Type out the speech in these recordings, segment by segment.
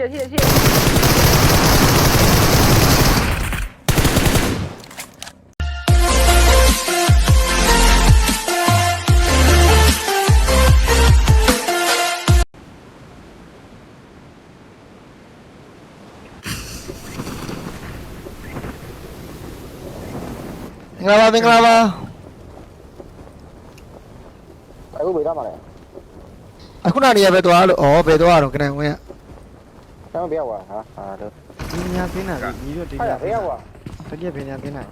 here, here, here. Venga va, venga va. අකු විරමලය අකුණනාඩිය පෙතුවාලු ඕ පෙතුවාරු කෙනෙ ခုဘယ်တော့မှလဲအခုနနေရပဲသွားလို့ဩဘယ်သွားတော့ခဏဝင်ရဆမ်းမပြောက်ပါဟာဟာတော့ဒီညာပင်းတာလေညီတို့ဒီဟာညာဘယ်ရောက်ပါတကယ်ပင်ညာပင်းတာ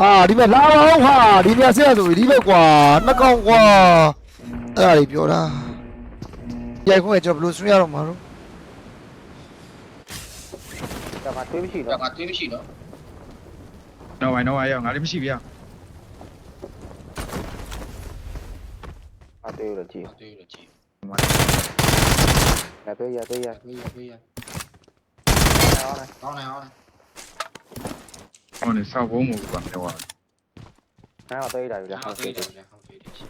ဟာဒီမဲ့လာအောင်ဟာဒီမြဆက်ရဆိုဒီဘက်ကွာနှစ်ကောင်ကွာအဲ့ဒါကြီးပြောတာရိုက်ခွင့်ကျွန်တော်ဘယ်လိုဆွေးရတော့မှာလို့ဒါမှတွေးမရှိဒါတော့ကတွေးမရှိတော့တော့ဝိုင်းတော့ရအောင်ငါလည်းမရှိဗျာအတွေးလို့ကြည့်တွေးရကြည့်လက်ပေးရပေးရတွေးရတွေးရအောင်လားကောင်း နေအောင်ဟောနေစောက်ဘုံမဟုတ်ပါနဲ့ဟောအဲ့တော့တွေးတာပြီလားဟောဟုတ်တွေးကဲ့တယ်ဟောတွေးတယ်ချီ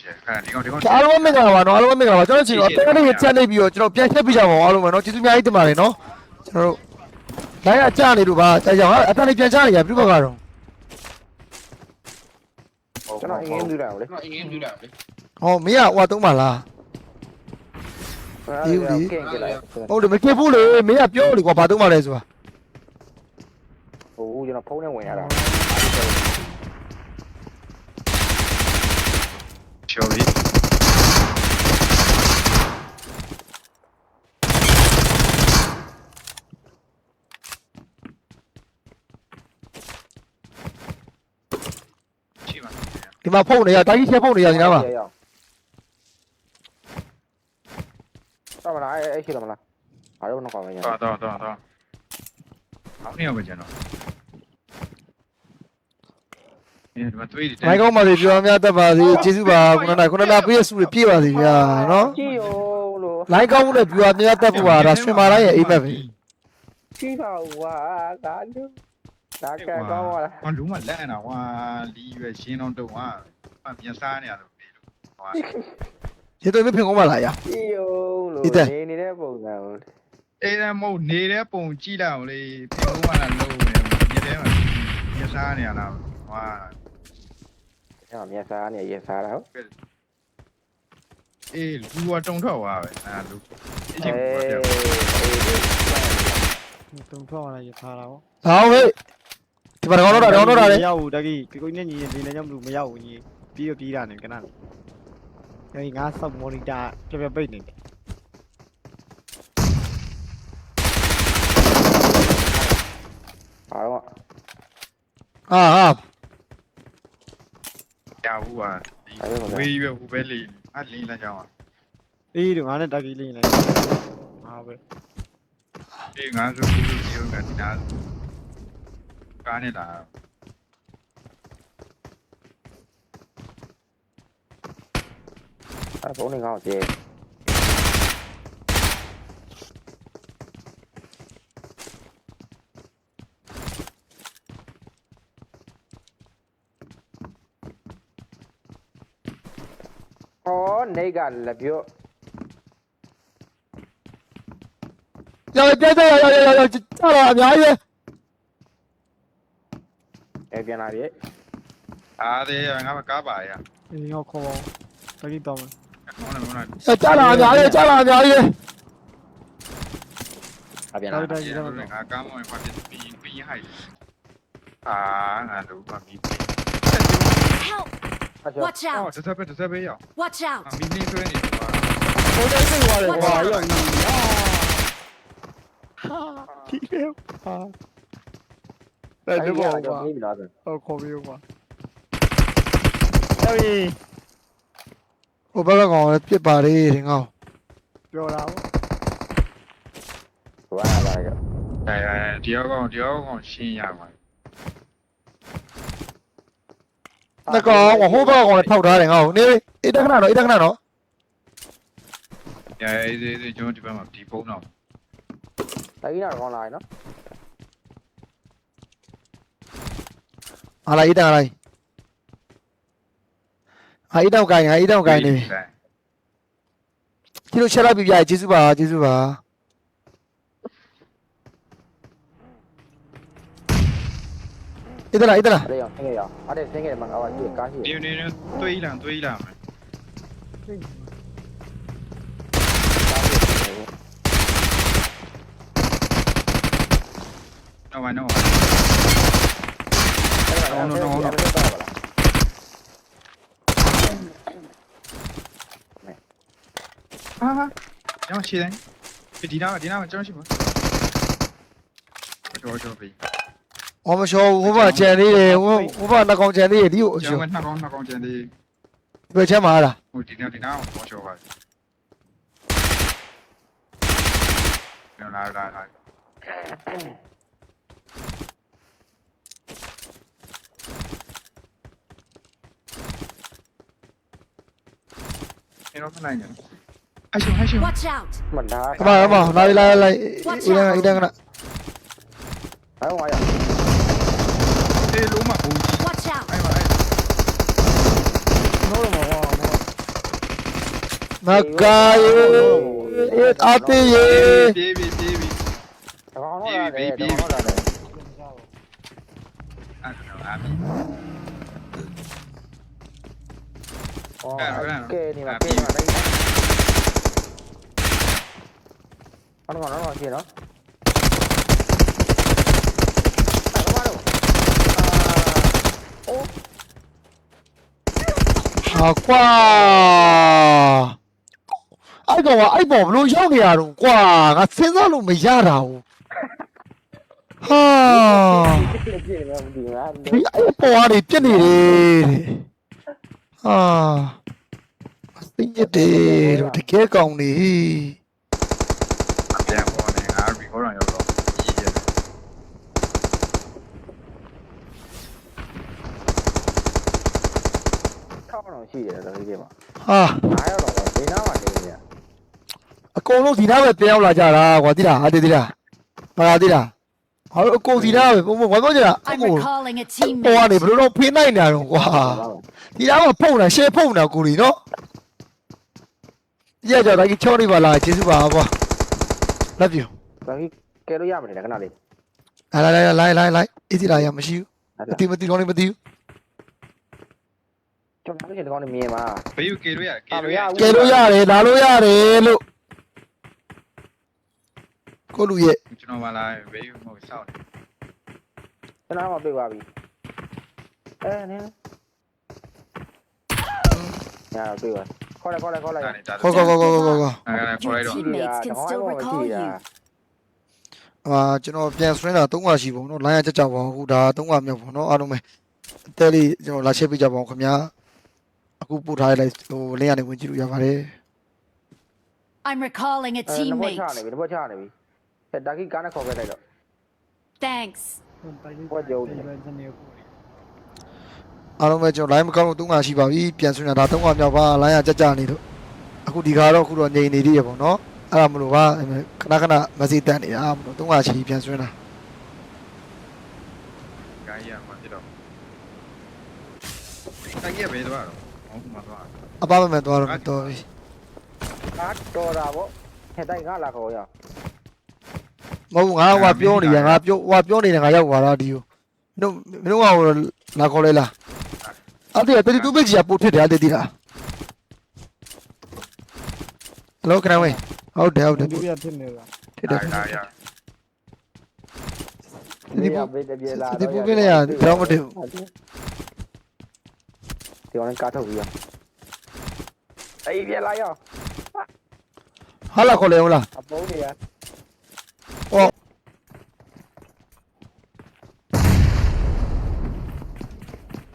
ချီခါဒီကောင်ဒီကောင်အားလုံးမင်္ဂလာပါနော်အားလုံးမင်္ဂလာပါကျွန်တော်ချင်တော့တကယ်လေးချက်နေပြီးတော့ကျွန်တော်ပြန်ချက်ပြကြပါအောင်အားလုံးပဲနော်ကျေးဇူးအများကြီးတင်ပါတယ်နော်ကျွန်တော်တို့လိုင်းအကြနေလို့ပါကြာကြာဟာအတန်လေးပြန်ချနေရပြဘက်ကတော့ကျွန်တော်အင်းင်းတူတာလေတော့အင်းပြူတာလေဟောမင်းကဟိုသုံးပါလား ကင်းကြည့်လိုက်ဟုတ်တယ်မဖြစ်ဘူးလေမင်းကပြောလေကွာဘာသုံးပါလဲဆိုတာဟိုကျွန်တော်ဖုန်းနဲ့ဝင်ရတာချော်ပြီးချီပါဒီမှာဖုန်းနေရတာကြီးချက်ဖုန်းနေရဒီနားမှာ တော့မလားအဲ့အဲ့ရှိတော့မလားအားလုံးတော့ကောင်းနေရတော့တော့တော့တော့အောင်းနေအောင်ကျွန်တော်အဲဒီမှာတွေးတယ်မိုင်းကောင်းပါစေပြောအများတက်ပါစေကျေးဇူးပါခုနကခုနကပြည့်စုတွေပြည့်ပါစေဗျာနော်ကြည့်ရောလို့လိုင်းကောင်းမှုနဲ့ပြောအများတက်ဖို့ပါဒါဆွေမာတိုင်းရဲ့အိမ်မက်ပဲကြည့်ပါဝါကာလူဒါကကောင်းပါလားဟောလုံးဝလက်အနာဟွာလီရွယ်ရှင်းတော့တော့ဟာပြန်စားနေရတော့ပြီလို့ဟွာ ဒီတော့မဖင်ကောင်းပါလားယာကြည့်ရောလို့ဒီတဲ့နေနေတဲ့ပုံစံကိုအေးလည်းမဟုတ်နေတဲ့ပုံကြည့်လိုက်အောင်လေပြင်လို့မှလာလို့နေမြေထဲမှာပြန်စားနေရလားဟွာအဲ့မျက်စားနဲ့ရက်စားတာဟုတ်အေးလူကတုံထွက်သွားပဲအဲလူအချင်းအေးကပြောတုံထွက်လာရထားတာဗောဟောဟဲ့ဒီမှာကောင်းတော့တာကောင်းတော့တာလေမရောက်ဘူးတကီကိုကိုနဲ့ညီရင်ဒီလည်းကြောင့်မလို့မရောက်ဘူးညီပြီးတော့ပြီးတာနေကန အဲဒီငါဆောက်မော်နီတာပြပြပိတ်နေတယ်အားတော့ဟာဟာရဘူးဟာဝေးပဲဟိုပဲလေအလင်းလမ်းကြောင်းอ่ะအေးတို့ငါနဲ့တကီလေးနေဟာပဲအေးငါဆိုဘူးလို့ပြောနေတာဒီနာကားနေတာအဲ့ဘုံနေကောင်းကြည့်ဩနေကလ 아, 보니까 어디? 어, 내가 알라뷰. 야, 내가 야야야야 진짜라 아니야. 에비안 아비에. 아래 양아가 까봐야. 이거 고마워. 여기 있다 뭐. 加了，加了，加了，加了。这边来。啊，感冒的话比比厉害一点。啊，啊，撸吧米。Help. Watch out. Watch out. 啊，米米说你，我这废的话，让你啊。哈，低调啊。来直播吧。好恐怖啊！小鱼。 ဟောခေါ်ပြီးကွာအေးဟိုဘက်ကကောင်လည်းပြစ်ပါလေဒီကောင်ပြောတာဗောဘာလာကြအဲဒီရောက်ကောင်ဒီရောက်ကောင်ရှင်းရမှာနှစ်ကောင်ဟိုဘက်ကကောင်လည်းထောက်ထားတယ်ငါ့ကိုနေအေးတခဏတော့အေးတခဏတော့ရဲအေးအေးကျွန်တော်ဒီဘက်မှာဒီပုံတော့တကြီးတော့ကောင်းလာပြီနော်ဟာလာအေးတခါလိုက် ဟာအေးတော့ကိုင်းဟာအေးတော့ကိုင်းနေပြီဒီလိုချက်လိုက်ပြပြကျေးဇူးပါကျေးဇူးပါဣဒလာဣဒလာအဲ့ရောဆင်းခဲ့ရအောင်အဲ့ဒါဆင်းခဲ့မှာငါကကြည့်ကားရှိဒီနေနေတွေးလာတွေးလာမယ်နော်ဘာနော် ဟာဟာကျောင်းရှိတယ်ဒီနာဒီနာမှာကျောင်းရှိပါတော်တော်ပြီဟောမလျှော်ဘူးဟိုဘကြံသေးတယ်ဟိုဟိုဘနှကောင်ကြံသေးတယ်ဒီကိုအလျှကျောော်င်းကနှစ်ကောင်နှစ်ကောင်ကျန်သေးဒီဘက်ချမ်းမှာလားဟိုဒီနာဒီနာကိုပေါ်ချောပါလာလာလာအဲ့တော့ခဏနေ Hai 하시오 hai out! mình đã Các bạn các Kabar, kabar. Nari lai đang đang ida kena. ở ngoài à ê lũ mà. Ui. Watch out! ai mà ai nó là một một Nakai. It ati ye. bê bê bê bê nó là để nó là để à rồi à bê Ờ, cái này mà à, đây nó còn nó còn gì đó phải có ba đâu à, ô à quá. Ai bỏ ai bỏ luôn giáo kìa đúng quá. Ngã xe ra luôn mày ra đâu ha à. thì ai bỏ đi chết đi Ha. tính nhất đi rồi thì kia còn đi. ဟာငါရောက်တော့ဒီနားမှာနေနေအကုန်လုံးဒီနားပဲပြန်ရောက်လာကြတာကွာတိလားဟာတိတိလားမလားတိလားဟာအကုန်ဒီနားပဲဘုံဘုံဘာပြောကြတာအ I'm ကုန် recalling a ပေါ်ကနေ teammate. ဘယ်လိုတော့ဖိနိုင်နေတာတော့ကွာဒီနားမှာဖုံတာရှယ်ဖုံတာကိုလီနော်ဒီကကြောင့်ဒါကြီးချောနေပါလားကျေးဇူးပါကွာ love you တော်ကြီးကဲလို့ရမယ်ခဏလေးလိုက်လိုက်လိုက်လိုက်လိုက်အေးတိလားရမရှိဘူးအတိမတိတော့လည်းမတိဘူး ကျွန်တော်တို့ဒီကောင်နေမြင်ပါဘေးကေလို့ရကေလို့ရကဲလို့ရတယ်လာလို့ရတယ်လို့ကိုလူရဲ့ကျွန်တော်မလာဘေးမဟုတ်စောင့်နေကျွန်တော်မှပြေးသွားပြီအဲနင်းညာပြေးသွားခေါ်လိုက်ခေါ်လိုက်ခေါ်လိုက်တာနေတာခေါ်ခေါ်ခေါ်ခေါ်ခေါ်ခေါ်ခေါ်အဲ့ဒါခေါ်လိုက်တော့ Teammates can still recall you. အာကျွန်တော်ပြန်ဆွဲတာ၃ခါရှိပုံနော်လိုင်းရကြကြပါအခုဒါ၃ခါမြောက်ပုံနော်အားလုံးပဲအသေးလေးကျွန်တော်လာချက်ပေးကြပါအောင်ခင်ဗျာ အခုပို့ထားလိုက်ဟိုလင်းရနေဝင်ကြည့်လို့ရပါတယ် I'm recalling a အဲနဘောချနေ teammate. ပြီနဘောချနေပြီအဲဒါကြီးကားနဲ့ခေါ်ခဲ့လိုက်တော့ Thanks. အားလုံးပဲကျွန်တော် line မကောင်းလို့၃ခါရှိပါပြီပြန်ဆွဲတာဒါ၃ခါမြောက်ပါလိုင်းရကြကြနေလို့အခုဒီခါတော့အခုတော့ငြိမ်နေသေးရပေါ့နော်အဲ့ဒါမလို့ပါခဏခဏမစီတက်နေတာမလို့၃ခါရှိပြန်ဆွဲတာကာကြီးရမှာဖြစ်တော့ကာကြီးရဘေးတော့ဟုတ်မှာတော့ အပမမဲ့သွားတော့တော်ပြီကားတော်တာဗောဟဲ့တိုက်ငါလာခေါ်ရမဟုတ်ဘူးငါဟိုပြောနေရငါပြောဟိုပြောနေတယ်ငါရောက်သွားတာဒီကိုမင်းမင်းကဟိုလာခေါ်လဲလားအဲ့ဒီတတိတူဘက်ကြီးကပို့ထစ်တယ်အဲ့ဒီလားဟယ်လိုခဏဝေးဟုတ်တယ်ဟုတ်တယ်ဒီပြဖြစ်နေတာထစ်တယ်ဒါရဒီပို့ဘေးတပြေလာဒီပို့ကလေးကတော့မတင်ဘူးဒီကောင်ကားထုတ်ပြီးရ ahí vi el año. Hala cole hola. Aplaudí, eh. Oh.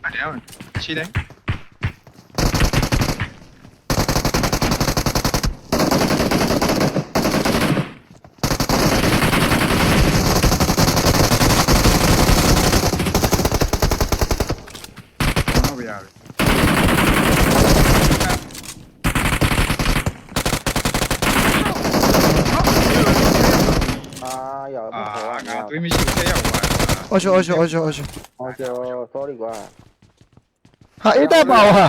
Allá, Chile. အာရောအာခေါ်ရငါတွေးမရှိဘူးဆက်ရောက်သွားအော်ရှောအော်ရှောအော်ရှောအော်ရှောဟောကျော် sorry ကွာဟာအေးတက်ပါဟာ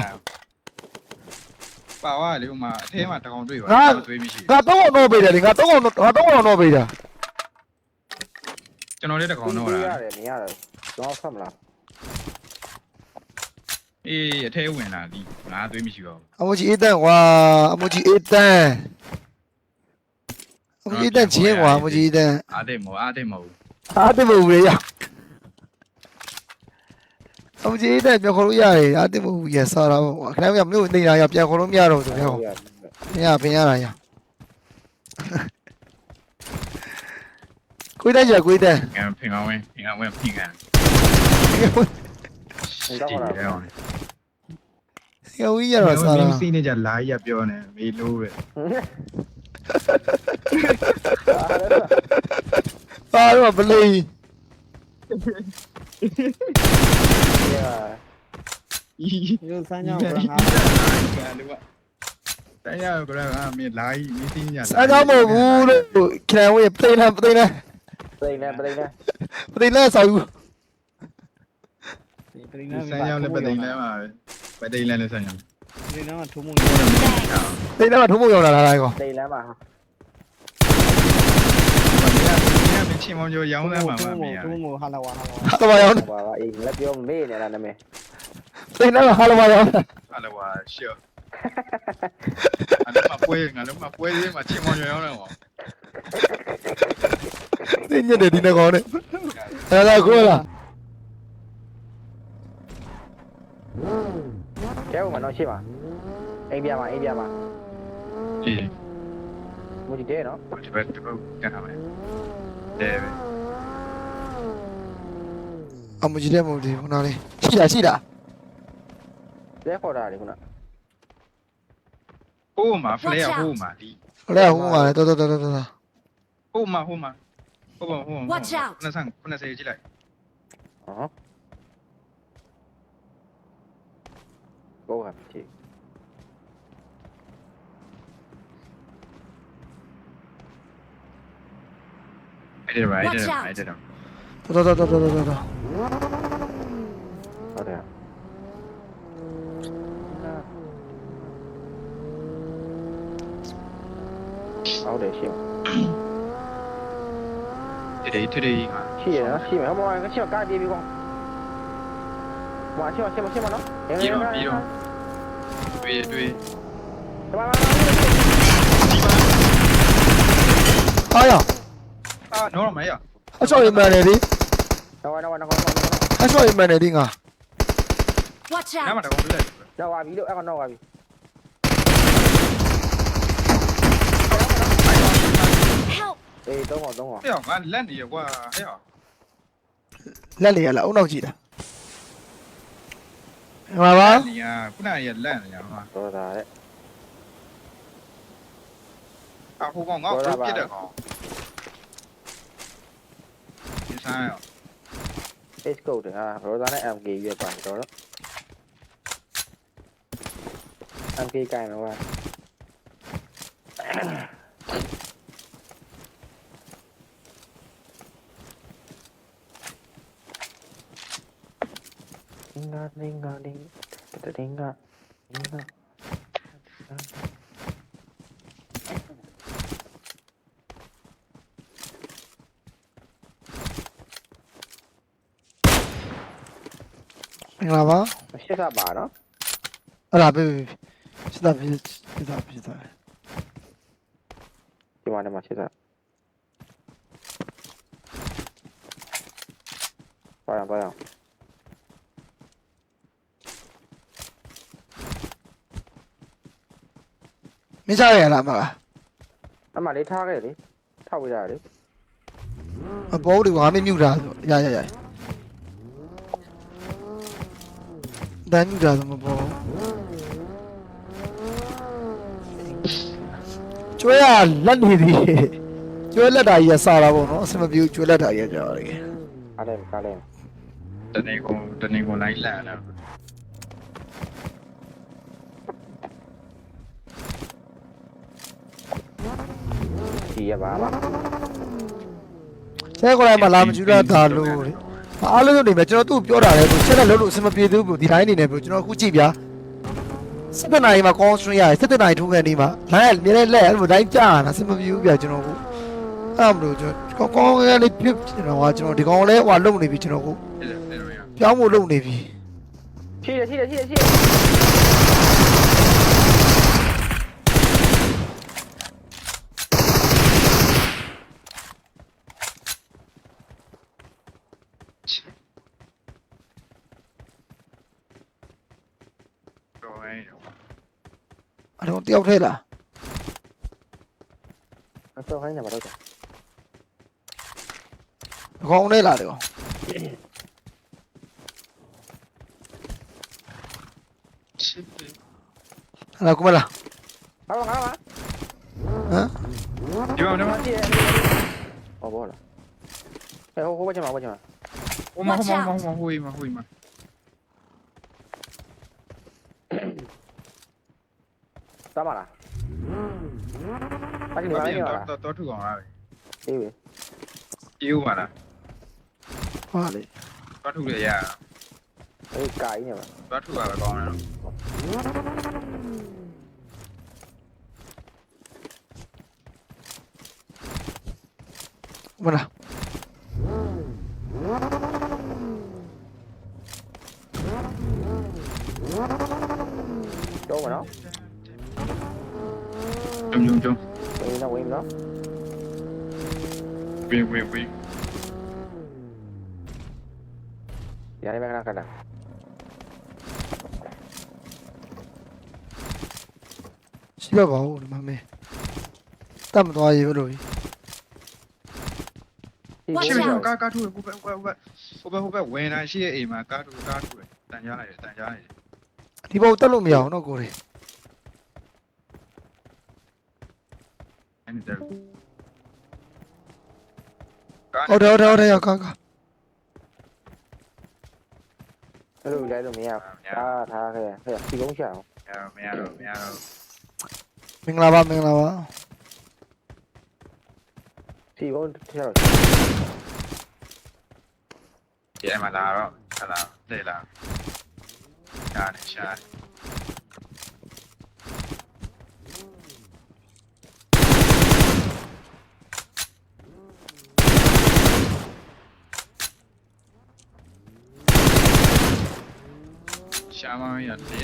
ပါသွားလေဟိုမှာအထဲမှာတကောင်တွေ့ပါငါသွေးမရှိငါတော့အောင်တော့ပေးတယ်လေငါတော့အောင်တော့ငါတော့အောင်တော့ပေးတာကျွန်တော်လေးတကောင်တော့ရလားတယ်နေရတယ်တော့ဆက်မလားအေးအထဲဝင်လာဒီငါသွေးမရှိပါဘူးအမကြီးအေးတန်ကွာအမကြီးအေးတန် အမကြီးအေးတန်ချင်းကွာအမကြီးအေးတန်အားသိမဟုတ်အားသိမဟုတ်အားတမဟုတ်လေရအမကြီးအေးတန်ပြန်ခေါ်လို့ရတယ်အားတမဟုတ်ရစားတာပေါ့ကွာခဏမမျိုးနေရရပြန်ခေါ်လို့မရတော့ဆိုတော့မရပင်ရတာရကိုယ်တန်းကြကိုယ်တန်းငါဖင်ကောင်ဝင်ဖင်ကောင်ဝင်ဖင်ကန်တော့ဟုတ်လားတယ်အောင်ငါဝီးရတော့စားတာစီးနေကြလာရပြောနေမေလိုးပဲ Thôi mà Billy. Tanya ko ra mi lai mi tin ya. Sa ga mo bu lo kina we play na play na. Play na play na. Play na sa u. Play na. Sa play na ma. Play na le sa ya. Play na ma thu mu. Play na ma thu mu. Play na ma. မ်းရောက်လည်းပသိန်းလဲမှာပဲပသိန်းလဲလည်းစမ်းရောက်ပြည်နာထုံးမှုပသိန်းနဲ့ထုံးဖို့ရောက်လာတာကောပိန်လမ်းမှာမင်းကချင်းမောင်ကျော်ရောင်းလဲမှာမမင်းထုံးမှုဟာလာဝါဟာလာဝါဟာလဝါရောက်ပါပါအေးလက်ပြောမေးနေတာနာမည်ပသိန်းနဲ့ဟာလဝါရောက်ဟာလဝါရှော့အဲ့ဒါမပွဲငါလည်းမပွဲသေးမှာချင်းမောင်ကျော်ရောင်းလဲဟောသိညက်တယ်ဒီနေ့ကောင်းနဲ့အဲ့ဒါကိုလားကျဲဦးမနော်ရှိပါအိမ်ပြမှာအိမ်ပြမှာအေးမူဒီတဲနော်ဒီဘက်ဒီဘက်ကန်ထားမယ် တဲ့ပဲအမကြီးတဲ့မဟုတ်ဒီခုနလေးရှိတာရှိတာလဲခေါ်တာလေခုနဟိုမှာဖလဲဟိုမှာဒီဟိုလေဟိုမှာလေတော်တော်တော်တော်တော်ဟိုမှာဟိုမှာဟိုမှာဟိုမှာ Watch out နှစ်ဆန်းနှစ်ဆယ်ကြည့်လိုက်ဟောဘောကချီအဲ့ 不炸！走走走走走走走！好的呀。好的行。退队退队！切了切了，他妈，他切了干爹屁股。切嘛切嘛切嘛切嘛！兄弟们，对对。哎呀！ မနော် တွေ့တွေ့ တမန် အားရ အာနော်မရ အဆော့ရမနေဒီ တော့တော့တော့ အဆော့ရမနေဒီငါ Watch ညမှာ out! တော့ပြလိုက် တော့ပါပြီလို့အဲ့ကတော့ပါပြီ Help! အေးတော့တော့တော့ ဟဲ့ငါလက်နေရကွာဟဲ့ လက်လေရလားအုံနောက်ကြည့်တာဟောပါ နေရခုနရလက်နေရမှာ တော့ဒါတဲ့ အဟိုကောင်ငါ့ကိုပြစ်တဲ့ကောင် 괜찮아요. 에이스가 오드야 로단에 암기 위에 반도로 암기 까이는 거야 링가 링가 링 링가 링가 링가 င်္ဂလာပါရှစ်ကပါနော်အဲ့ဒါပဲစစ်တာဖြစ်စစ်တာဖြစ်တာဒီမှာလည်းမရှစ်ကပါရပါရမင်းစားရလားမလားအမလေးထားခဲ့လေထောက်ပြရတယ်အပေါ်တွေငါမမြူတာဆိုရရရ တန်းမြူတာဆိုမပေါ်ကျွဲရလက်နေသည်ကျွဲလက်တာကြီးရစားတာပေါ့နော်အစမပြေကျွဲလက်တာကြီးကြောက်ရတယ်အားလည်းကားလည်းတနေကုန်တနေကုန်လိုက်လက်လာဒီရပါပါဆဲခေါ်လိုက်မှလာမကျူတာဒါလို့လေ အားလုံးနေမယ်ကျွန်တော်သူ့ပြောတာလေသူချက်လက်လို့လို့အစမပြေသေးဘူးဒီတိုင်းနေနေပြီကျွန်တော်အခုကြည့်ဗျာစစ်တနာရီမှာ constraint ရတယ်စစ်တနာရီထိုးကန်ဒီမှာလိုင်းကမြဲတဲ့လက်အဲ့လိုတိုင်းကြာတာစစ်မပြူပြကျွန်တော်ကိုအဲ့မလို့ကျွန်တော်ကောင်းကောင်းလေးပြကျွန်တော်ကကျွန်တော်ဒီကောင်လေးဟိုလုံနေပြီကျွန်တော်ကိုတယ်တယ်ရပြောင်းဖို့လုံနေပြီရှိတယ်ရှိတယ်ရှိတယ်ရှိတယ် 아니 그럼 뛰어버려라 tiêu thấy nhà vào đâu kìa? Con không đấy là được. Không là cũng là Bắn bắn bắn hả? Đi vào, đi vào. ở bố rồi. Ê hô hô bên trên mà bên trên mà Ô mà hô mà hô mà hô mà hô mà hô mà. သားမလားအဲ့ဒီနေရာနေရာ တော့တော့ထူအောင်လား အေးပဲ ပြေးဦးပါလား ဟာလေ တော့ထူရရ အေးကာကြီးနေမှာ တော့ထူပါပဲကောင်းတယ်နော် ကုမလား တော့ဝင်နော်ဝင်းဝင်းဝင်းညာနေမှာခဏခဏရှိတော့ပါဦးဒီမှာမင်းတတ်မသွားရေဘလို့ Watch ရှိ out ရကာကာထူကိုပဲဟိုဘက်ဟိုဘက်ဟိုဘက်ဝင်လာရှိရဲ့အိမ်မှာကာထူကာထူတန်ကြားလိုက်တယ်တန်ကြားလိုက်တယ်ဒီဘုတ်တက်လို့မရအောင်တော့ကိုရီ အဲ့ဒီတယ် ဟုတ်တယ်ဟုတ်တယ်ဟုတ်တယ်ရောက်ကာကာ အဲ့လိုလိုက်လို့မရဘူးအာထားခဲ့ဟဲ့ဒီကုန်းချအောင် မရတော့မရတော့ မင်္ဂလာပါမင်္ဂလာပါ ဒီကုန်းထည့်တော့ ဒီမှာလာတော့ဟလာတဲ့လာရှားနေရှားရှားမရလေး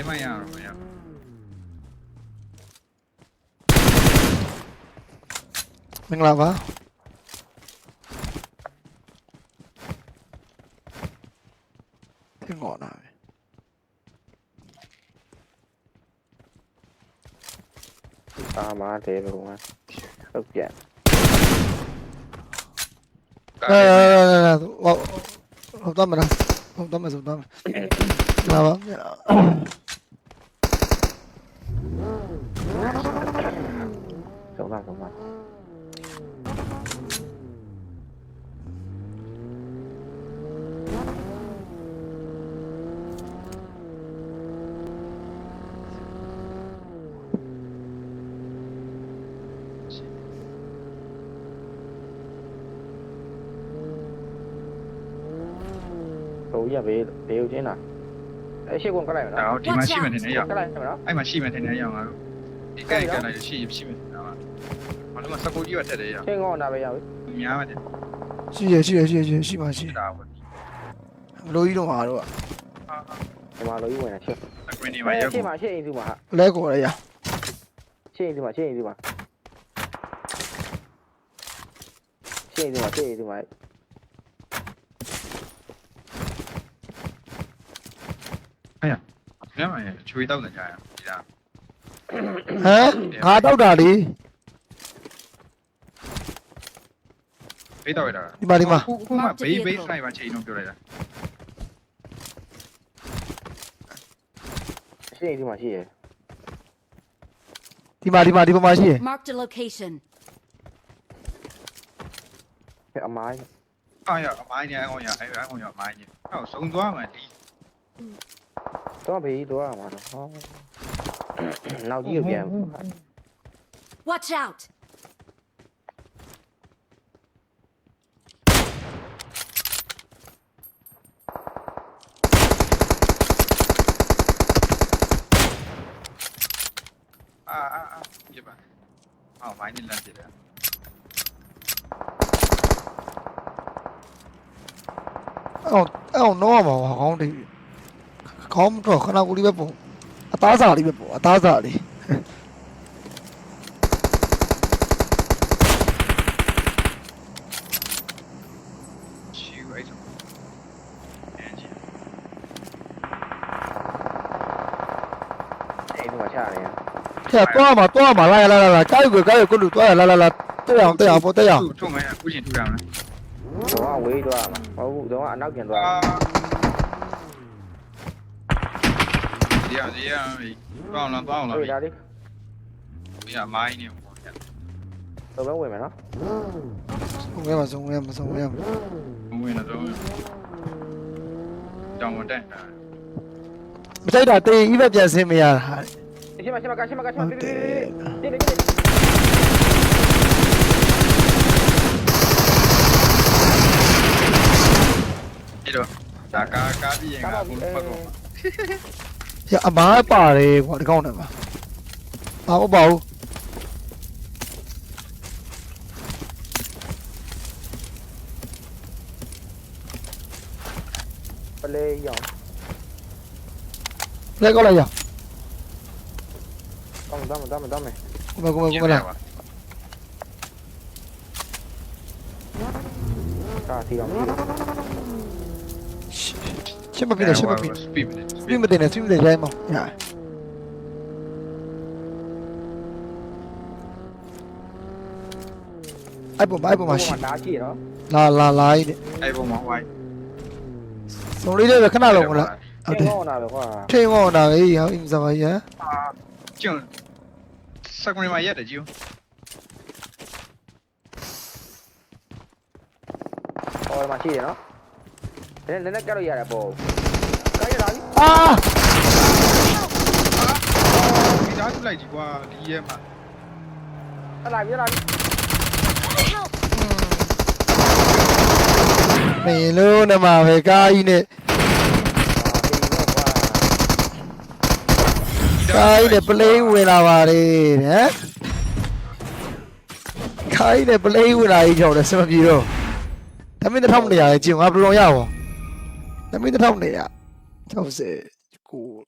မရတော့မရ မင်္ဂလာပါသင်္ကောနာပဲ အာမတဲဘုံကဟုတ်ပြန် အဲဟုတ်ဟုတ်တော့မလားဟုတ်တော့မဆိုတော့ Bravo. Sống vào, sống vào. Tối giờ về tiêu chứ nào အဲ့ရှိကွန်ကလိုက်မနော်တော့ဒီမှာရှိမှတင်နေရကလိုက်မနော်အဲ့မှာရှိမှတင်နေရအောင်ငါတို့ဒီကဲကလည်းရှိရှိမှတင်တော့ဘာလို့မစကူကြီးရတက်တယ်ရချင်းကောနာပဲရောက်များမှတင်ရှိရရှိရရှိရရှိရှိပါရှိတာပေါ့ဘလို့ကြီးတော့ဟာတော့ဟာဟာဒီမှာလိုကြီးဝင်တာရှင်းအကွင်းဒီမှာရောက်ရှင်းမှာရှင်းအိမ်သူမှာလဲခေါ်ရရရှင်းအိမ်သူမှာရှင်းအိမ်သူမှာရှင်းအိမ်သူမှာရှင်းအိမ်သူမှာ ညမှာချွေတော့နေကြရဒီလားဟမ်ငါတောက်တာလေဖေးတော့ရတာဒီမှာဒီမှာခုခုမှဘေးဘေးဆိုင်မှာချိန်တော့ပြောလိုက်တာရှင်းအိမ်သူမှာရှိရဒီမှာဒီမှာဒီမှာရှိရ Marked a location. အမိုင်းအားရအမိုင်းနေအောင်ရအဲ့အောင်ရအမိုင်းနေဟောစုံသွားမှဒီ 또 베이도야 말아. 나 이거 vậy Watch out. À, à, à, giúp à. Ờ, phải nên lên gì đó. Ồ, ồ, nó mà không thì တော့မှာပါကောင်းတယ်ကောင်းတော့ခဏကိုလေးပဲပုံအသားစားလေးပဲပုံအသားစားလေး ရှူအဲ့ဆိုအန်ဂျီ အဲ့ဒီမှာချရတယ် ဟဲ့တော့မှာတော့မှာလာလာလာလာကိုက်ကိုကိုက်ကိုလူတော့လာလာလာတက်အောင်တက်အောင်ပေါ်တက်အောင် ထုံငယ်အခုချင်းထူရမယ် တော့ဝေးသွားမှာမဟုတ်ဘူးတော့အနောက်ပြန်သွား ဒီရဒီရတောင်းလာတောင်းလာဟေးဒါလေးဒီကမိုင်းနေပေါ့ဗျာတော့ပဲဝင်မယ်နော်ဆုံးရမှာဆုံးရမှာဆုံးရမှာဝင်တော့တောင်းမတက်တာမတိုက်တာတေးဤပဲပြန်ဆင်းမရတာဟာရှင်းမရှင်းမကရှင်းမကရှင်းမဟုတ်ဒီတယ်ဒီဒီဒီအဲ့တော့ဒါကာကားပြီးရင်ကဘုံဖတ်ကော ရအမားပါတယ်ကွာဒီကောင်းတယ်ပါဘာဟုတ်ပါဘူး ပလေးရောင်း လက်ကောက်လိုက်ရ တောင်းတောင်းတောင်းတောင်းမယ် ကိုမကိုမကိုမလား ကာတီအောင်ပြီ ရှင်းမပြတယ်ရှင်းမပြ စပီ ဒ် စပင်းမတင်နဲ့စပင်းမတင်ရိုင်းမောင်ရအဲ့ပေါ်အဲ့ပေါ်မှာရှိ နားကြည့်နော် လာလာလာဤတဲ့ အဲ့ပုံမှာဝိုင်း စုံလေးလေးပဲခဏလုံးမလားဟုတ်တယ် ဟောနာပဲကွာ ထိန်ဝေါနာပဲဟောအင်းစပါရ ကျုံစကရင်မှာရက်တယ်ဂျူ ဟောမှာရှိတယ်နော်လည်းလည်းကက် လို့ရတယ်ပေါ့ကက်ရလာပြီအာဒီသားထုတ်လိုက်ကြီးကွာဒီရဲမှာလာပြီလာပြီ Help! မင်းလုံးနမပဲကာကြီးနဲ့ကာကြီးနဲ့ပလိန်ဝင်လာပါတယ်ဟမ်ကာကြီးနဲ့ပလိန်ဝင်လာကြီးကြောက်တယ်စမပြေတော့တမင်းတစ်ထောင်နေရတယ်ကျင်ငါဘယ်လိုရအောင်တမင်းတစ်ထောင်နေရ Então você, tipo,